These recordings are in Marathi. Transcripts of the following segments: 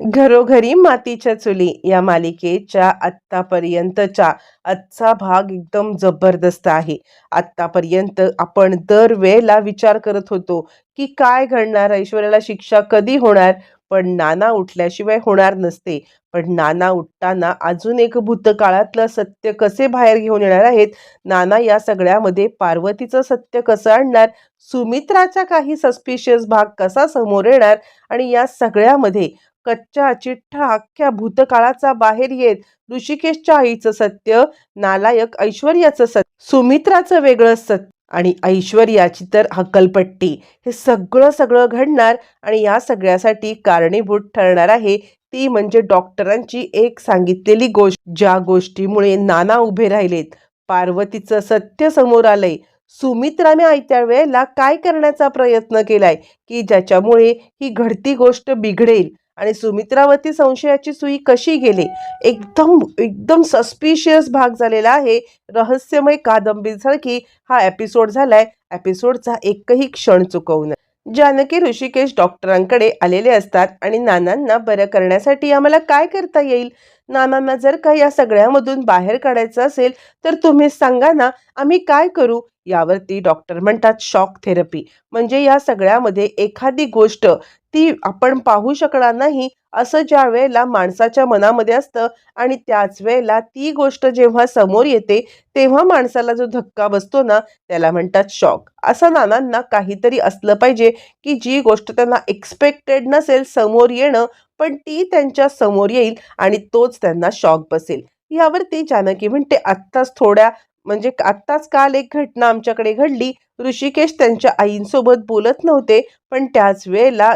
घरोघरी मातीच्या चुली या मालिकेच्या आत्तापर्यंतच्या आजचा भाग एकदम जबरदस्त आहे. आत्तापर्यंत आपण दरवेळेला विचार करत होतो की काय घडणार? ऐश्वर्याला शिक्षा कधी होणार? पण नाना उठल्याशिवाय होणार नसते. पण नाना उठताना अजून एक भूतकाळातलं सत्य कसे बाहेर घेऊन येणार आहेत? नाना या सगळ्यामध्ये पार्वतीचं सत्य कसं आणणार? सुमित्राचा काही सस्पिशियस भाग कसा समोर येणार? आणि या सगळ्यामध्ये कच्च्या चिठ्ठा अख्ख्या भूतकाळाचा बाहेर येत ऋषिकेशच्या आईचं सत्य नालायक ऐश्वर्याचं सत्य सुमित्राचं वेगळं सत्य आणि ऐश्वर्याची तर हकलपट्टी. हे सगळं सगळं घडणार आणि या सगळ्यासाठी कारणीभूत ठरणार आहे ती म्हणजे डॉक्टरांची एक सांगितलेली गोष्ट. ज्या गोष्टीमुळे नाना उभे राहिलेत पार्वतीचं सत्य समोर आलंय. सुमित्राने आयत्या वेळेला काय करण्याचा प्रयत्न केलाय की ज्याच्यामुळे ही घडती गोष्ट बिघडेल? आणि सुमित्रावरती संशयाची सुई कशी गेली? एकदम एकदम सस्पिशियस भाग झालेला आहे. रहस्यमय कादंबरीसारखी हा एपिसोड झालाय. एपिसोडचा एकही क्षण चुकवू नये जानकी ऋषिकेश डॉक्टरांकडे आलेले असतात आणि नानांना बरं करण्यासाठी आम्हाला काय करता येईल? नानांना जर का या सगळ्यामधून बाहेर काढायचं असेल तर तुम्ही सांगा ना आम्ही काय करू? यावरती डॉक्टर म्हणतात शॉक थेरपी. म्हणजे या सगळ्यामध्ये एखादी गोष्ट ती आपण पाहू शकणार नाही असं ज्या वेळेला माणसाच्या मनामध्ये असतं आणि त्याच वेळेला ती गोष्ट जेव्हा समोर येते तेव्हा माणसाला जो धक्का बसतो ना त्याला म्हणतात शॉक. असं नानांना काहीतरी असलं पाहिजे की जी गोष्ट त्यांना एक्सपेक्टेड नसेल समोर येणं पण ती त्यांच्यासमोर येईल आणि तोच त्यांना शॉक बसेल. यावरती जानकी म्हणते आत्ताच थोड्या म्हणजे आत्ताच काल एक घटना आमच्याकडे घडली. ऋषिकेश त्यांच्या आईंसोबत बोलत नव्हते पण त्याच वेळेला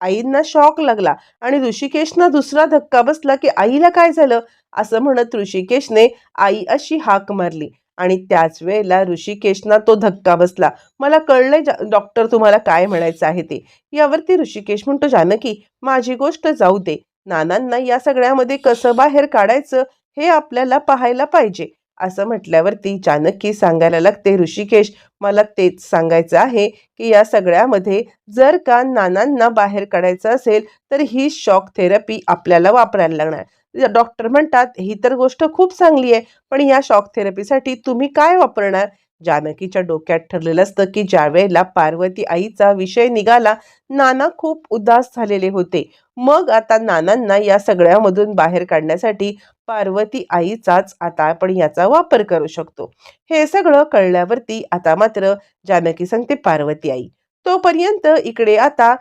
आईंना शॉक लागला आणि ऋषिकेशना दुसरा धक्का बसला की आईला काय झालं? असं म्हणत ऋषिकेशने आई अशी हाक मारली आणि त्याच वेळेला ऋषिकेशना तो धक्का बसला. मला कळलंय डॉक्टर तुम्हाला काय म्हणायचं आहे ते. यावरती ऋषिकेश म्हणतो जानकी माझी गोष्ट जाऊ दे. नानांना या सगळ्यामध्ये कसं बाहेर काढायचं हे आपल्याला पाहायला पाहिजे. असं म्हटल्यावरती जानकी सांगायला लागते ऋषिकेश मला तेच सांगायचं आहे की या सगळ्यामध्ये जर का नानांना बाहेर काढायचं असेल तर ही शॉक थेरपी आपल्याला वापरायला लागणार. डॉक्टर म्हणतात ही तर गोष्ट खूप चांगली आहे पण या शॉक थेरपीसाठी तुम्ही काय वापरणार? जानकीच्या डोक्यात ठरलेलं असतं की ज्यावेळेला पार्वती आईचा विषय निघाला नाना खूप उदास झालेले होते. मग आता नानांना या सगळ्यामधून बाहेर काढण्यासाठी पार्वती आईचाच आता आपण याचा वापर करू शकतो. हे सगळं कळल्यावरती आता मात्र जानकी सांगते पार्वती आई. तोपर्यंत इकडे आता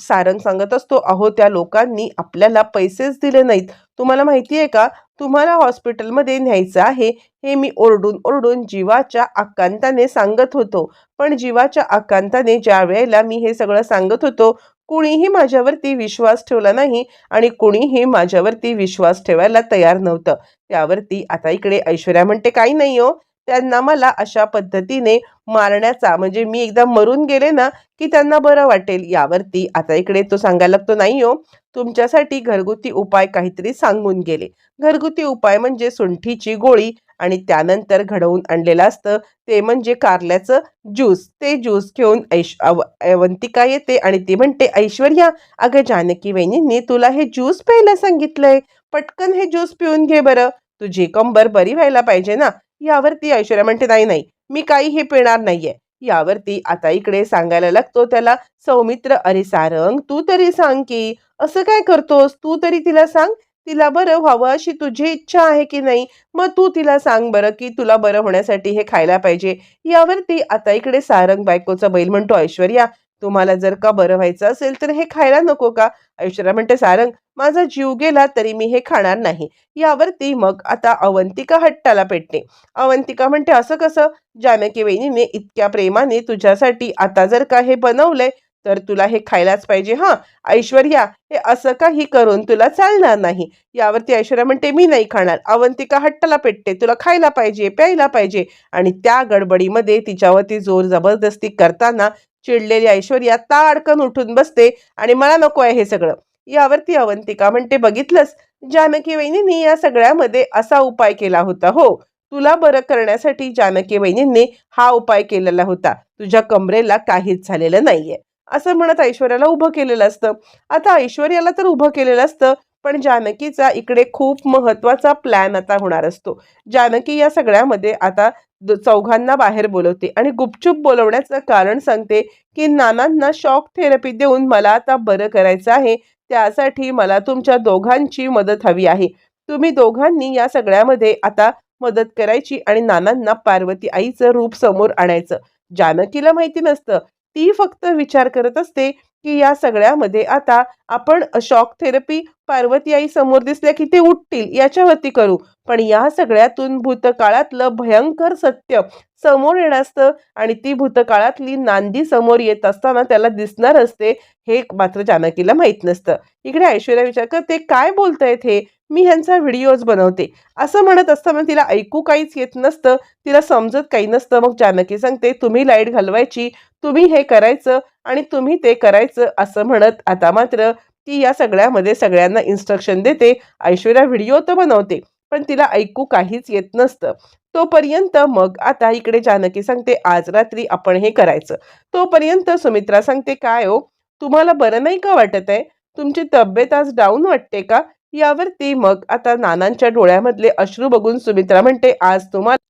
सारंग सांगत असतो अहो त्या लोकांनी आपल्याला पैसेच दिले नाहीत. तुम्हाला माहिती आहे का? तुम्हाला हॉस्पिटलमध्ये न्यायचं आहे. हे मी ओरडून ओरडून जीवाच्या आकांताने सांगत होतो. पण जीवाच्या आकांताने ज्या वेळेला मी हे सगळं सांगत होतो कुणीही माझ्यावरती विश्वास ठेवला नाही आणि कुणीही माझ्यावरती विश्वास ठेवायला तयार नव्हतं. त्यावरती आता इकडे ऐश्वर्या म्हणते काही नाही हो. त्यांना मला अशा पद्धतीने मारण्याचा म्हणजे मी एकदा मरून गेले ना की त्यांना बरं वाटेल. यावरती आता इकडे तो सांगायला लागतो नाही हो. तुमच्यासाठी घरगुती उपाय काहीतरी सांगून गेले. घरगुती उपाय म्हणजे सुंठीची गोळी आणि त्यानंतर घडवून आणलेलं असतं. ते म्हणजे कारल्याचं ज्यूस. ते ज्यूस घेऊन ऐश अव- अवंतिका येते आणि ती म्हणते ऐश्वर्या अगं जानकी वहिनींनी तुला हे ज्यूस प्यायला सांगितलंय. पटकन हे ज्यूस पिऊन घे बरं. तुझी कंबर बरी व्हायला पाहिजे ना? यावरती ऐश्वर्या म्हणते नाही नाही. मी काही हे पिणार नाहीये. यावरती आता इकडे सांगायला लागतो त्याला सौमित्र अरे सारंग तू तरी सांग की. असं काय करतोस? तू तरी तिला सांग. तिला बरं व्हावं अशी तुझी इच्छा आहे की नाही? मग तू तिला सांग बरं की तुला बरं होण्यासाठी हे खायला पाहिजे. यावरती आता इकडे सारंग बायकोचा बैल म्हणतो ऐश्वर्या तुम्हाला जर का बरं व्हायचं असेल तर हे खायला नको का? ऐश्वर्या म्हणते सारंग माझा जीव गेला तरी मी हे खाणार नाही. यावरती मग आता अवंतिका हट्टाला पेटते. अवंतिका म्हणते असं कसं? जानकी वहिनीने इतक्या प्रेमाने तुझ्यासाठी आता जर का हे बनवलंय तर तुला हे खायलाच पाहिजे हां. ऐश्वर्या हे असं काही करून तुला चालणार नाही. यावरती ऐश्वर्या म्हणते मी नाही खाणार. अवंतिका हट्टाला पेटते. तुला खायला पाहिजे प्यायला पाहिजे. आणि त्या गडबडीमध्ये तिच्यावरती जोर जबरदस्ती करताना चिडलेली ऐश्वर्या ताडकन उठून बसते आणि मला नको आहे हे सगळं. यावरती अवंतिका म्हणते बघितलंस? जानकी वहिनींनी या सगळ्यामध्ये असा उपाय केला होता हो. तुला बरं करण्यासाठी जानकी वहिनींनी हा उपाय केलेला होता. तुझ्या कमरेला काहीच झालेलं नाहीये. असं म्हणत ऐश्वर्याला उभं केलेलं असतं. आता ऐश्वर्याला तर उभं केलेलं असतं पण जानकीचा इकडे खूप महत्त्वाचा प्लॅन आता होणार असतो. जानकी या सगळ्यामध्ये आता द- चौघांना बाहेर बोलवते आणि गुपचूप बोलवण्याचं कारण सांगते की नानांना शॉक थेरपी देऊन मला आता बरं करायचं आहे. त्यासाठी मला तुमच्या दोघांची मदत हवी आहे. तुम्ही दोघांनी या सगळ्यामध्ये आता मदत करायची आणि नानांना पार्वती आईचं रूप समोर आणायचं. जानकीला माहिती नसतं ती फक्त विचार करत असते की या सगळ्यामध्ये आता आपण शॉक थेरपी पार्वती आई समोर दिसल्या की ते उठतील याच्यावरती करू. पण या सगळ्यातून भूतकाळातलं भयंकर सत्य समोर येणं असतं आणि ती भूतकाळातली नांदी समोर येत असताना त्याला दिसणार असते हे मात्र जानकीला माहीत नसतं. इकडे ऐश्वर्या विचार करते काय बोलतायत हे? मी ह्यांचा व्हिडिओज बनवते. असं म्हणत असताना तिला ऐकू काहीच येत नसतं तिला समजत काही नसतं. मग जानकी सांगते तुम्ही लाइट घालवायची तुम्ही हे करायचं आणि तुम्ही ते करायचं असं म्हणत आता मात्र ती या सगळ्यामध्ये सगळ्यांना इन्स्ट्रक्शन देते. ऐश्वर्या व्हिडिओ तर बनवते. पण तिला ऐकू काहीच येत नसतं. तोपर्यंत मग आता इकडे जानकी सांगते आज रात्री आपण हे करायचं. तोपर्यंत सुमित्रा सांगते काय हो? तुम्हाला बरं नाही का वाटत आहे? तुमची तब्येत आज डाऊन वाटते का? यावरती मग आता नानांच्या डोळ्यामधले अश्रू बघून सुमित्रा म्हणते आज तुम्हाला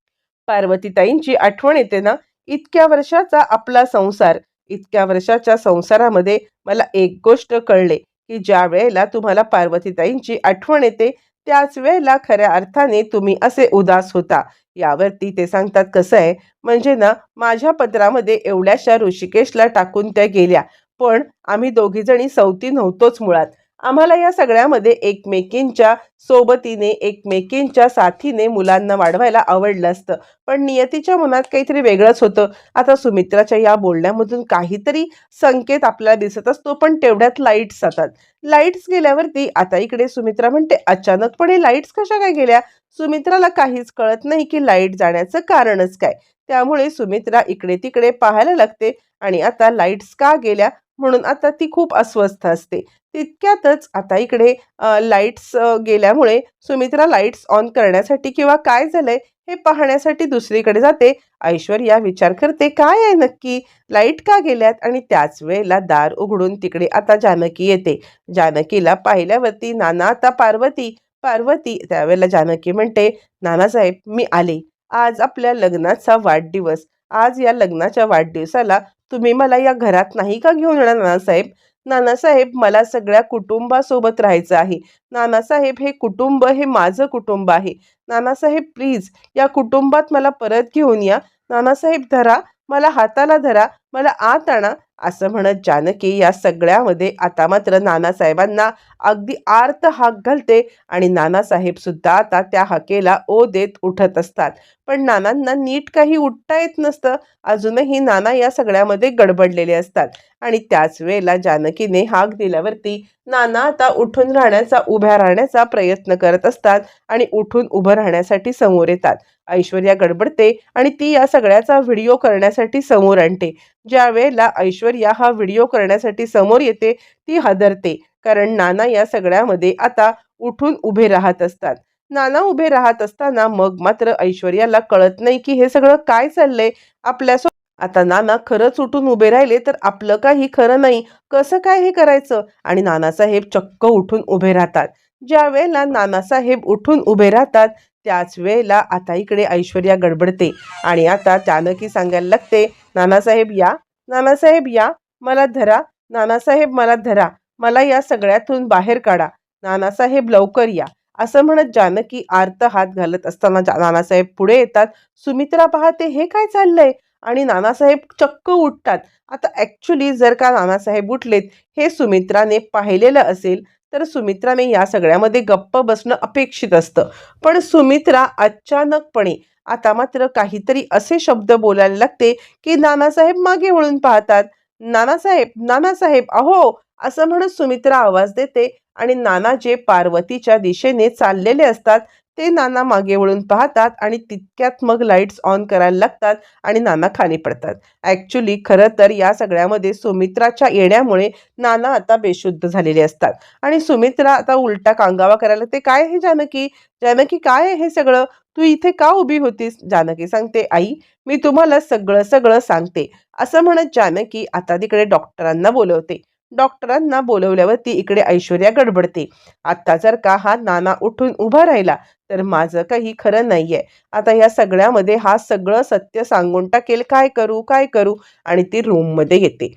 पार्वतीताईंची आठवण येते ना? इतक्या वर्षाचा आपला संसार इतक्या वर्षाच्या संसारामध्ये मला एक गोष्ट कळले की ज्या वेळेला तुम्हाला पार्वतीताईंची आठवण येते त्याच वेळेला खऱ्या अर्थाने तुम्ही असे उदास होता. यावरती ते सांगतात कसं आहे? म्हणजे ना माझ्या पत्रामध्ये एवढ्याशा ऋषिकेशला टाकून त्या गेल्या. पण आम्ही दोघीजणी सवती नव्हतोच मुळात. आम्हाला या सगळ्यामध्ये एकमेकींच्या सोबतीने एकमेकींच्या साथीने मुलांना वाढवायला आवडलं असतं. पण नियतीच्या मनात काहीतरी वेगळंच होतं. आता सुमित्राच्या या बोलण्यामधून काहीतरी संकेत आपल्याला दिसत असतो पण तेवढ्यात लाईट्स जातात. लाईट्स गेल्यावरती आता इकडे सुमित्रा म्हणते अचानकपणे लाईट्स कशा काय गेल्या? सुमित्राला काहीच कळत नाही की लाइट जाण्याचं कारणच काय. त्यामुळे सुमित्रा इकडे तिकडे पाहायला लागते आणि आता लाईट्स का गेल्या? म्हणून आता ती खूप अस्वस्थ असते. तितक्यातच आता इकडे लाईट्स गेल्यामुळे सुमित्रा लाईट्स ऑन करण्यासाठी किंवा काय झालंय हे पाहण्यासाठी दुसरीकडे जाते. ऐश्वर्या विचार करते काय आहे नक्की? लाइट का गेल्यात? आणि त्याच वेळेला दार उघडून तिकडे आता जानकी येते. जानकीला पाहिल्यावरती नाना आता पार्वती पार्वती त्यावेळेला जानकी म्हणते नानासाहेब मी आले. आज आपल्या लग्नाचा वाढदिवस. आज या लग्नाच्या वाढदिवसाला तुम्ही मला या घरात नाही का घेऊन येणार नानासाहेब? नानासाहेब मला सगळ्या कुटुंबासोबत राहायचं आहे. नानासाहेब हे कुटुंब हे माझं कुटुंब आहे. नानासाहेब प्लीज या कुटुंबात मला परत घेऊन या. नानासाहेब धरा. मला हाताला धरा. मला आत आणा. असं म्हणत जानकी या सगळ्यामध्ये आता मात्र नानासाहेबांना अगदी आर्त हाक घालते आणि नानासाहेब सुद्धा आता त्या हाकेला ओ देत उठत असतात. पण नानांना नीट काही उठता येत नसतं. अजूनही नाना या सगळ्यामध्ये गडबडलेले असतात. आणि त्याच वेळेला जानकीने हाक दिल्यावरती नाना आता उठून राहण्याचा उभ्या राहण्याचा प्रयत्न करत असतात आणि उठून उभं राहण्यासाठी समोर येतात. ऐश्वर्या गडबडते आणि ती या सगळ्याचा व्हिडिओ करण्यासाठी समोर आणते. ज्या वेळेला ऐश्वर्या हा व्हिडिओ करण्यासाठी समोर येते ती हादरते. कारण नाना या सगळ्यामध्ये आता उठून उभे राहत असतात. नाना उभे राहत असताना मग मात्र ऐश्वर्याला कळत नाही की हे सगळं काय चाललंय? आपल्या आता नाना खरंच उठून उभे राहिले तर आपलं काही खरं नाही. कसं काय हे करायचं? आणि नानासाहेब चक्क उठून उभे राहतात. ज्या वेळेला नानासाहेब उठून उभे राहतात त्याच वेळेला आता इकडे ऐश्वर्या गडबडते आणि आता त्यानं की सांगायला लागते नानासाहेब या नानासाहेब या मला धरा नानासाहेब मला धरा मला या सगळ्यातून बाहेर काढा नानासाहेब लवकर या. असं म्हणत जानकी आर्त हात घालत असताना नानासाहेब पुढे येतात सुमित्रा पाहते हे काय चाललंय? आणि नानासाहेब चक्क उठतात. आता ॲक्च्युली जर का नानासाहेब उठलेत हे सुमित्राने पाहिलेलं असेल तर सुमित्राने या सगळ्यामध्ये गप्प बसणं अपेक्षित असतं. पण सुमित्रा अचानकपणे आता मात्र काहीतरी असे शब्द बोलायला लागते की नानासाहेब मागे वळून पाहतात. नानासाहेब नानासाहेब अहो! असं म्हणत सुमित्रा आवाज देते आणि नाना जे पार्वतीच्या दिशेने चाललेले असतात ते नाना मागे वळून पाहतात आणि तितक्यात मग लाईट्स ऑन करायला लागतात आणि नाना खाली पडतात. ॲक्च्युली खरं तर या सगळ्यामध्ये सुमित्राच्या येण्यामुळे नाना आता बेशुद्ध झालेले असतात. आणि सुमित्रा आता उलटा कांगावा करायला ते काय हे जानकी? जानकी काय आहे हे सगळं? तू इथे का उभी होतीस? जानकी सांगते आई मी तुम्हाला सगळं सगळं सांगते. असं म्हणत जानकी आता तिकडे डॉक्टरांना बोलवते. डॉक्टरांना बोलवल्यावरती इकडे ऐश्वर्या गडबडते. आता जर का हा नाना उठून उभा राहिला तर माझं काही खरं नाहीये. आता या सगळ्यामध्ये हा सगळं सत्य सांगून टाकेल काय करू काय करू? आणि ती रूममध्ये येते.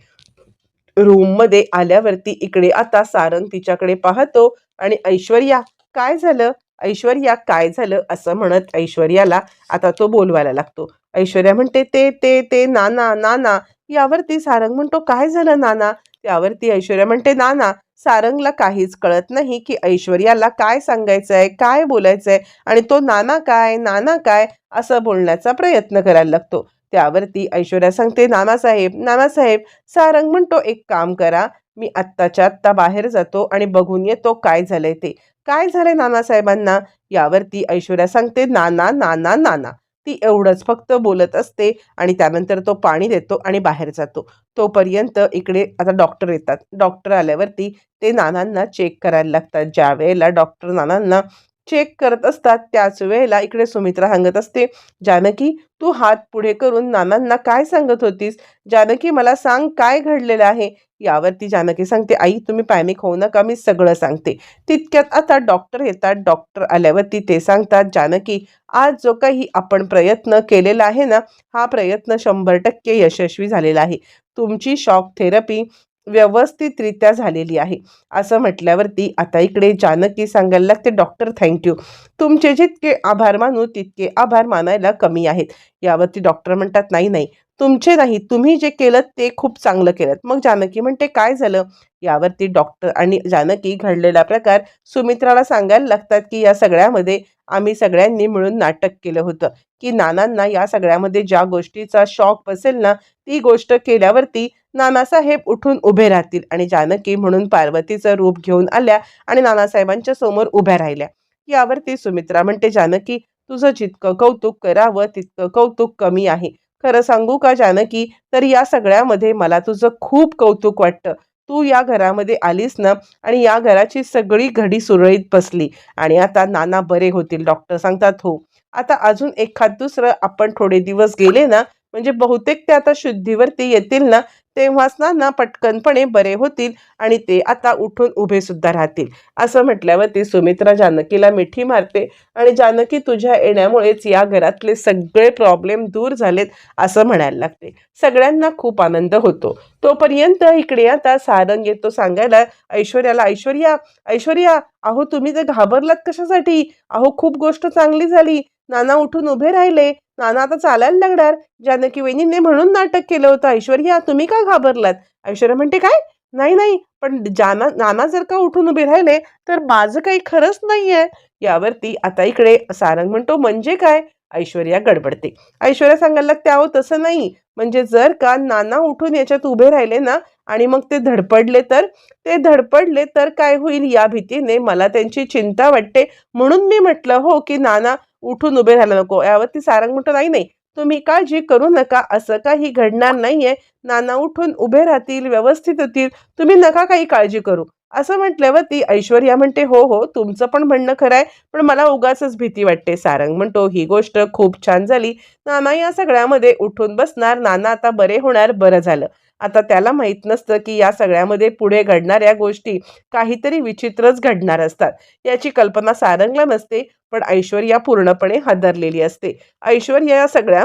रूममध्ये आल्यावरती इकडे आता सारंग तिच्याकडे पाहतो आणि ऐश्वर्या काय झालं? ऐश्वर्या काय झालं? असं म्हणत ऐश्वर्याला आता तो बोलवायला लागतो. ऐश्वर्या म्हणते ते ते ते नाना नाना. यावरती सारंग म्हणतो काय झालं नाना? त्यावरती ऐश्वर्या म्हणते नाना सारंगला काहीच कळत नाही की ऐश्वर्याला काय सांगायचंय काय बोलायचंय आणि तो नाना काय नाना काय असं बोलण्याचा प्रयत्न करायला लागतो. त्यावरती ऐश्वर्या सांगते नानासाहेब नानासाहेब सारंग म्हणतो एक काम करा मी आत्ताच्या आत्ता बाहेर जातो आणि बघून येतो काय झालंय ते. काय झालंय नानासाहेबांना यावरती ऐश्वर्या सांगते नाना नाना नाना. ती एवढंच फक्त बोलत असते आणि त्यानंतर तो पाणी देतो आणि बाहेर जातो. तोपर्यंत इकडे आता डॉक्टर येतात. डॉक्टर आल्यावरती ते नानांना चेक करायला लागतात. ज्या वेळेला डॉक्टर नानांना चेक करत असतात. त्याच वेळेला इकडे सुमित्रा सांगत असते. जानकी तू हात पुढे करून नानांना काय सांगत होतीस? जानकी मला सांग काय घडलेलं आहे? यावरती जानकी सांगते आई तुम्ही पॅनिक होऊ नका मी सगळं सांगते. तितक्यात आता डॉक्टर येतात. डॉक्टर आल्यावरती ते सांगतात जानकी आज जो काही आपण प्रयत्न केलेला आहे ना हा प्रयत्न शंभर टक्के यशस्वी झालेला आहे. तुमची शॉक थेरपी व्यवस्थितरित्या झालेली आहे. असं म्हटल्यावरती आता इकडे जानकी सांगायला लागते डॉक्टर थँक्यू तुमचे जितके आभार मानू तितके आभार मानायला कमी आहेत. यावरती डॉक्टर म्हणतात नाही नाही तुमचे नाही तुम्ही जे केलं ते खूप चांगलं केलं मग जानकी म्हणते काय झालं? यावरती डॉक्टर आणि जानकी घडलेला प्रकार सुमित्राला सांगायला लागतात की या सगळ्यामध्ये आम्ही सगळ्यांनी मिळून नाटक केलं होतं. की नानांना या सगळ्यामध्ये ज्या गोष्टीचा शॉक बसेल ना ती गोष्ट केल्यावरती नानासाहेब उठून उभे राहतील आणि जानकी म्हणून पार्वतीचं रूप घेऊन आल्या आणि नानासाहेबांच्या समोर उभ्या राहिल्या. यावरती सुमित्रा म्हणते जानकी तुझं जितकं कौतुक करावं तितकं कौतुक कमी आहे. खरं सांगू का जानकी? तर या सगळ्यामध्ये मला तुझं खूप कौतुक वाटतं. तू या घरामध्ये आलीस ना आणि या घराची सगळी घडी सुरळीत बसली आणि आता नाना बरे होतील डॉक्टर सांगतात हो. आता अजून एखाद दुसरं आपण थोडे दिवस गेले ना म्हणजे बहुतेक ते आता शुद्धीवरती येतील ना तेव्हाच नाना पटकनपणे बरे होतील आणि ते आता उठून उभे सुद्धा राहतील. असं म्हटल्यावरती सुमित्रा जानकीला मिठी मारते आणि जानकी तुझ्या येण्यामुळेच या घरातले सगळे प्रॉब्लेम दूर झालेत असं म्हणायला लागते. सगळ्यांना खूप आनंद होतो. तोपर्यंत इकडे आता सारंग येतो सांगायला ऐश्वर्याला ऐश्वर्या ऐश्वर्या अहो तुम्ही तर घाबरलात कशासाठी? अहो खूप गोष्ट चांगली झाली. नाना उठून उभे राहिले. नाना आता चालायला लागणार. जानकी वहिनीने म्हणून नाटक केलं होतं. ऐश्वर्या तुम्ही का घाबरलात? ऐश्वर्या म्हणते काय? नाही नाही. पण जाना नाना जर का उठून उभे राहिले तर माझं काही खरंच नाही आहे यावरती आता इकडे सारंग म्हणतो म्हणजे काय? ऐश्वर्या गडबडते. ऐश्वर्या सांगायला त्यावं तसं नाही. म्हणजे जर का नाना उठून याच्यात उभे राहिले ना आणि मग ते धडपडले तर ते धडपडले तर काय होईल या भीतीने? मला त्यांची चिंता वाटते. म्हणून मी म्हटलं हो की नाना उठून उभे राहायला नको. यावरती सारंग म्हणतो नाही नाही तुम्ही काळजी करू नका असं काही घडणार नाहीये. नाना उठून उभे राहतील व्यवस्थित होतील तुम्ही नका काही काळजी करू. असं म्हटल्यावर ती ऐश्वर्या म्हणते हो हो तुमचं पण म्हणणं खरं आहे पण मला उगाच भीती वाटते सारंग म्हणतो. ही गोष्ट खूप छान झाली. नाना या सगळ्यामध्ये उठून बसणार. नाना आता बरे होणार बरं झालं. आता त्याला माहीत नसतं की या सगळ्यामध्ये पुढे घडणाऱ्या गोष्टी काहीतरी विचित्रच घडणार असतात. याची कल्पना सारंगला नसते पण ऐश्वर्या पूर्णपणे हादरलेली असते. ऐश्वर्या या सगळ्या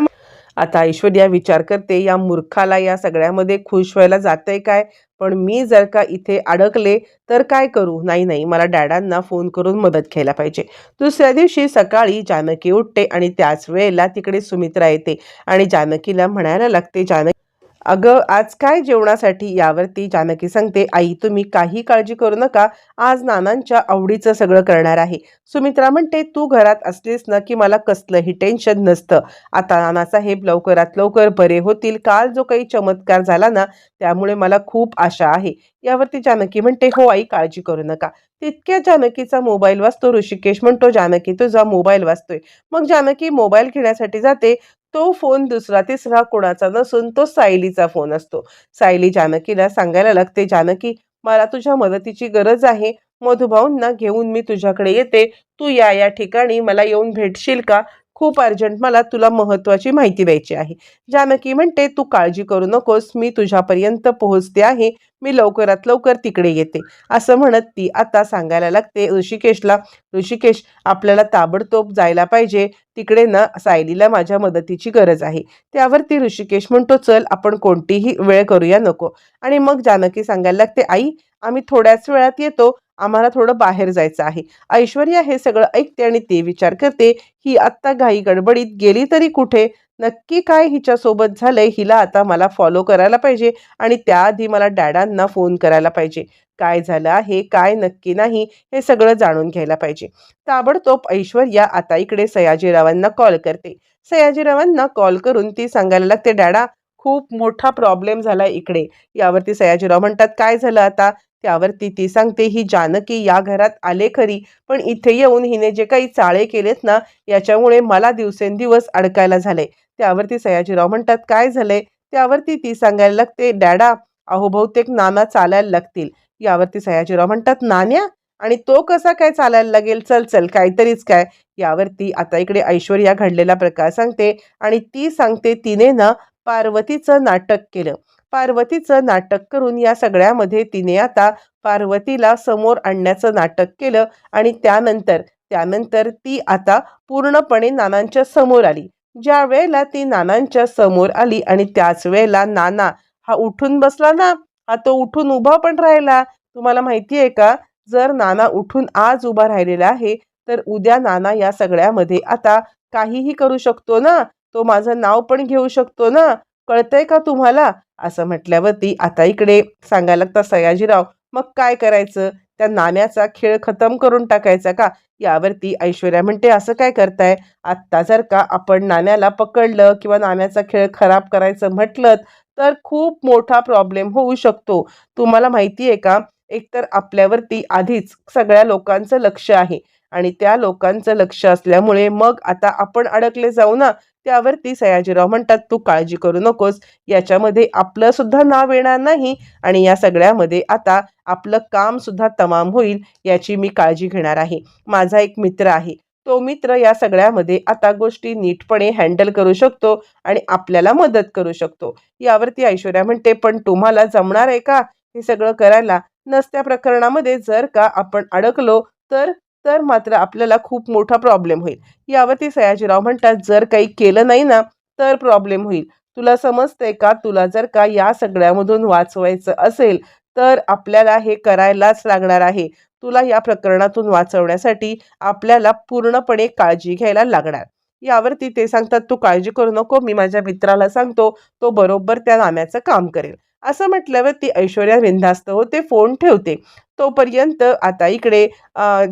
आता ऐश्वर्या विचार करते या मूर्खाला या सगळ्यामध्ये खुश व्हायला जातंय काय? पण मी जर का इथे अडकले तर काय करू? नाही नाही मला डॅडांना फोन करून मदत घ्यायला पाहिजे. दुसऱ्या दिवशी सकाळी जानकी उठते आणि त्याच वेळेला तिकडे सुमित्रा येते आणि जानकीला म्हणायला लागते जानकी अगं आज काय जेवणासाठी? यावरती जानकी सांगते आई तुम्ही काही काळजी करू नका. आज नानांच्या आवडीचं सगळं करणार आहे. सुमित्रा म्हणते तू घरात असलीस ना की मला कसलंही टेन्शन नसतं. आता नानासाहेब लवकरात लवकर बरे होतील. काल जो काही चमत्कार झाला ना त्यामुळे मला खूप आशा आहे. यावरती जानकी म्हणते हो आई काळजी करू नका. तितक्या जानकीचा मोबाईल वाचतो ऋषिकेश म्हणतो जानकी तुझा मोबाईल वाचतोय मग जानकी मोबाईल घेण्यासाठी जाते. तो फोन दुसरा तिसरा कोणाचा नसून तो सायलीचा फोन असतो. सायली जानकीला सांगायला लागते जानकी मला तुझ्या मदतीची गरज आहे. मधुभाऊंना घेऊन मी तुझ्याकडे येते. तू या या ठिकाणी मला येऊन भेटशील का? खूप अर्जंट मला तुला महत्त्वाची माहिती द्यायची आहे. जानकी म्हणते तू काळजी करू नकोस मी तुझ्यापर्यंत पोहोचते आहे मी लवकरात लवकर तिकडे येते. असं म्हणत ती आता सांगायला लागते. ऋषिकेशला ऋषिकेश आपल्याला ताबडतोब जायला पाहिजे. तिकडे ना सायलीला माझ्या मदतीची गरज आहे. त्यावरती ऋषिकेश म्हणतो चल आपण कोणतीही वेळ करूया नको. आणि मग जानकी सांगायला लागते आई आम्ही थोड्याच वेळात येतो. आम्हाला थोडं बाहेर जायचं आहे. ऐश्वर्या हे सगळं ऐकते आणि ते विचार करते ही आत्ता घाई गडबडीत गेली तरी कुठे? नक्की काय हिच्यासोबत झालंय हिला आता मला फॉलो करायला पाहिजे आणि त्याआधी मला डॅडांना फोन करायला पाहिजे. काय झालं आहे? काय नक्की नाही? हे सगळं जाणून घ्यायला पाहिजे. ताबडतोब ऐश्वर्या आता इकडे सयाजीरावांना कॉल करते. सयाजीरावांना कॉल करून ती सांगायला लागते डॅडा खूप मोठा प्रॉब्लेम झाला इकडे. यावरती सयाजीराव म्हणतात काय झालं आता? त्यावरती ती सांगते ही जानकी या घरात आले खरी पण इथे येऊन हिने जे काही चाळे केलेत ना याच्यामुळे मला दिवसेंदिवस अडकायला झाले. त्यावरती सयाजीराव म्हणतात काय झालंय त्यावरती ती सांगायला लागते डॅडा अहो बहुतेक नाना चालायला लागतील. यावरती सयाजीराव म्हणतात नाण्या आणि तो कसा काय चालायला लागेल? चल चल काहीतरीच काय. यावरती आता इकडे ऐश्वर्या घडलेला प्रकार सांगते आणि ती सांगते तिने ना पार्वतीचं नाटक केलं. पार्वतीचं नाटक करून या सगळ्यामध्ये तिने आता पार्वतीला समोर आणण्याचं नाटक केलं आणि त्यानंतर त्यानंतर ती आता पूर्णपणे नानांच्या समोर आली. ज्या वेळेला ती नानांच्या समोर आली आणि त्याच वेळेला नाना हा उठून बसला ना? हा तो उठून उभा पण राहिला. तुम्हाला माहिती आहे का? जर नाना उठून आज उभा राहिलेला आहे तर उद्या नाना या सगळ्यामध्ये आता काहीही करू शकतो ना? तो माझं नाव पण घेऊ शकतो ना? कळतंय का तुम्हाला? असं म्हटल्यावरती आता इकडे सांगायला लागता सयाजीराव मग काय करायचं? त्या नाण्याचा खेळ खतम करून टाकायचा का? यावरती ऐश्वर्या म्हणते असं काय करताय? आत्ता जर का आपण नाण्याला पकडलं किंवा नाण्याचा खेळ खराब करायचं म्हटलं तर खूप मोठा प्रॉब्लेम होऊ शकतो. तुम्हाला माहिती आहे का? एकतर आपल्यावरती आधीच सगळ्या लोकांचं लक्ष आहे आणि त्या लोकांचं लक्ष असल्यामुळे मग आता आपण अडकले जाऊ ना? त्यावरती सयाजीराव म्हणतात तू काळजी करू नकोस. याच्यामध्ये आपलं सुद्धा नाव येणार नाही आणि या सगळ्यामध्ये आता आपलं काम सुद्धा तमाम होईल याची मी काळजी घेणार आहे. माझा एक मित्र आहे. तो मित्र या सगळ्यामध्ये आता गोष्टी नीटपणे हँडल करू शकतो आणि आपल्याला मदत करू शकतो. यावरती ऐश्वर्या म्हणते पण तुम्हाला जमणार आहे का हे सगळं करायला? नसत्या प्रकरणामध्ये जर का आपण अडकलो तर तर मात्र आपल्याला खूप मोठा प्रॉब्लेम होईल. यावरती सयाजीराव म्हणतात जर काही केलं नाही ना तर प्रॉब्लेम होईल. तुला समजतंय का? तुला जर का या सगळ्यामधून वाचवायचं असेल तर आपल्याला हे करायलाच लागणार आहे. तुला या प्रकरणातून वाचवण्यासाठी आपल्याला पूर्णपणे काळजी घ्यायला लागणार. यावरती ते सांगतात तू काळजी करू नको मी माझ्या मित्राला सांगतो तो बरोबर त्या नाम्याचं काम करेल. असं म्हटल्यावर ती ऐश्वर्या विंधास्त होते फोन ठेवते. तोपर्यंत आता इकडे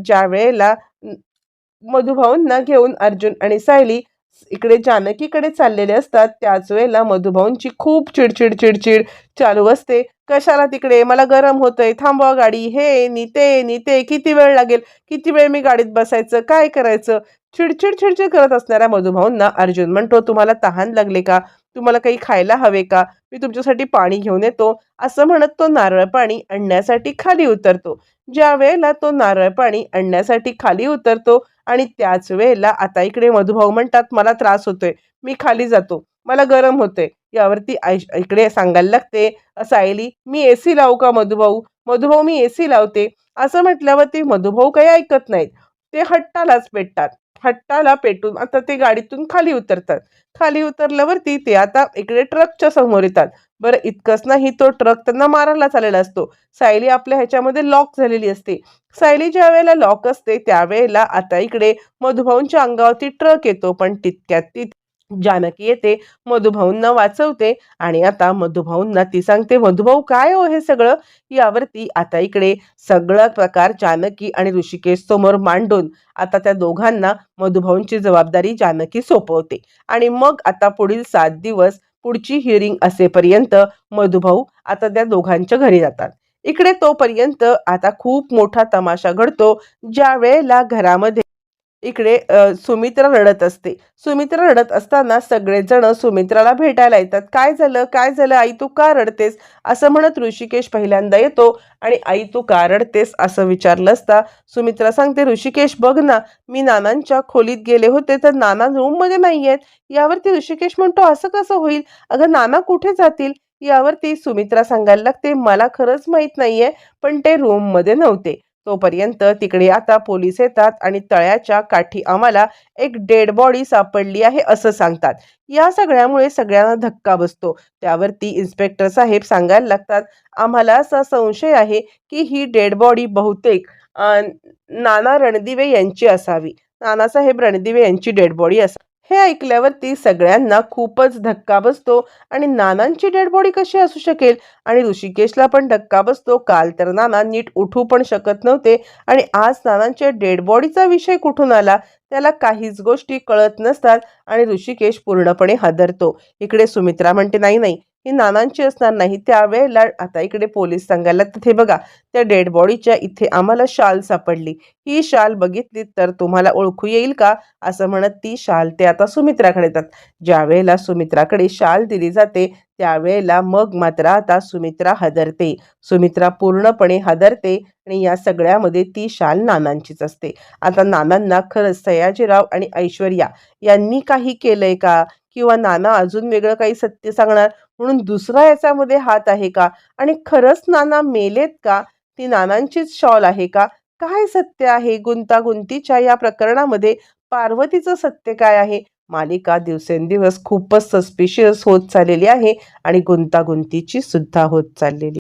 ज्या वेळेला मधुभाऊंना घेऊन अर्जुन आणि सायली इकडे जानकीकडे चाललेले असतात त्याच वेळेला मधुभाऊंची खूप चिडचिड चिडचिड चालू असते. कशाला तिकडे? मला गरम होतंय. थांबवा गाडी. हे निते निते किती वेळ लागेल? किती वेळ मी गाडीत बसायचं? काय करायचं? चिडचिड चिडचिड करत असणाऱ्या मधुभाऊंना अर्जुन म्हणतो तुम्हाला तहान लागले का? तुम्हाला काही खायला हवे का? मी तुमच्यासाठी पाणी घेऊन येतो. असं म्हणत तो नारळ पाणी आणण्यासाठी खाली उतरतो. ज्या वेळेला तो नारळ पाणी आणण्यासाठी खाली उतरतो आणि त्याच वेळेला आता इकडे मधुभाऊ म्हणतात मला त्रास होतोय. मी खाली जातो. मला गरम होते यावरती इकडे सांगायला लागते. सायली मी ए सी लावू का मधुभाऊ? मधुभाऊ मी ए सी लावते. असं म्हटल्यावरती मधुभाऊ काही ऐकत नाहीत. ते हट्टालाच पेटतात. हट्टाला पेटून आता ते गाडीतून खाली उतरतात. खाली उतरल्यावरती ते आता इकडे ट्रकच्या समोर येतात. बरं इतकंच नाही तो ट्रक त्यांना मारायला चाललेला असतो. सायली आपल्या ह्याच्यामध्ये लॉक झालेली असते. सायली ज्या वेळेला लॉक असते त्यावेळेला आता इकडे मधुभाऊंच्या अंगावरती ट्रक येतो पण तितक्यात ती जानकी येते मधुभाऊंना वाचवते आणि आता मधुभाऊंना ती सांगते मधुभाऊ काय हो हे सगळं? यावरती आता इकडे सगळा प्रकार जानकी आणि ऋषिकेश समोर मांडून आता त्या दोघांना मधुभाऊंची जबाबदारी जानकी सोपवते. आणि मग आता पुढील सात दिवस पुढची हिअरिंग असेपर्यंत मधुभाऊ आता त्या दोघांच्या घरी जातात. इकडे तोपर्यंत आता खूप मोठा तमाशा घडतो ज्या वेळेला घरामध्ये इकडे सुमित्रा रडत असते. सुमित्रा रडत असताना सगळेजण सुमित्राला भेटायला येतात. काय झालं? काय झालं? आई तू का रडतेस? असं म्हणत ऋषिकेश पहिल्यांदा येतो आणि आई तू का रडतेस? असं विचारलं असता. सुमित्रा सांगते ऋषिकेश बघ ना मी नानांच्या खोलीत गेले होते तर नाना रूममध्ये नाही आहेत. यावरती ऋषिकेश म्हणतो असं कसं होईल? अगं नाना कुठे जातील? यावरती सुमित्रा सांगायला लागते मला खरंच माहीत नाहीये पण ते रूममध्ये नव्हते. तोपर्यंत तिकडे आता पोलीस येतात आणि तळ्याच्या काठी आम्हाला एक डेड बॉडी सापडली आहे असं सांगतात. या सगळ्यामुळे सगळ्यांना धक्का बसतो. त्यावरती इन्स्पेक्टर साहेब सांगायला लागतात आम्हाला असा संशय आहे की ही डेड बॉडी बहुतेक नाना रणदिवे यांची असावी. नानासाहेब रणदिवे यांची डेड बॉडी असा हे ऐकल्यावरती सगळ्यांना खूपच धक्का बसतो आणि नानांची डेड बॉडी कशी असू शकेल? आणि ऋषिकेशला पण धक्का बसतो. काल तर नाना नीट उठू पण शकत नव्हते आणि आज नानांच्या डेड बॉडीचा विषय कुठून आला? त्याला काहीच गोष्टी कळत नसतात आणि ऋषिकेश पूर्णपणे हादरतो. इकडे सुमित्रा म्हणते नाही नाही ही नानांची असणार नाही त्यावेळेला आता इकडे पोलीस सांगायला तिथे बघा त्या डेड बॉडीच्या इथे आम्हाला शाल सापडली. ही शाल बघितली तर तुम्हाला ओळखू येईल का? असं म्हणत ती शाल ते आता सुमित्राकडे येतात. ज्या वेळेला सुमित्राकडे शाल दिली जाते त्यावेळेला मग मात्र आता सुमित्रा हादरते. सुमित्रा पूर्णपणे हादरते आणि या सगळ्यामध्ये ती शाल नानांचीच असते. आता नानांना खरंच सयाजीराव आणि ऐश्वर्या यांनी काही केलंय का? किंवा नाना अजून वेगळं काही सत्य सांगणार? म्हणून दुसरा याच्यामध्ये हात आहे का? आणि खरंच नाना मेलेत का? ती नानांचीच शॉल आहे का? काय सत्य आहे गुंतागुंतीच्या या प्रकरणामध्ये? पार्वतीचं सत्य काय आहे? मालिका दिवसेंदिवस खूपच सस्पिशियस होत चाललेली आहे आणि गुंतागुंतीची सुद्धा होत चाललेली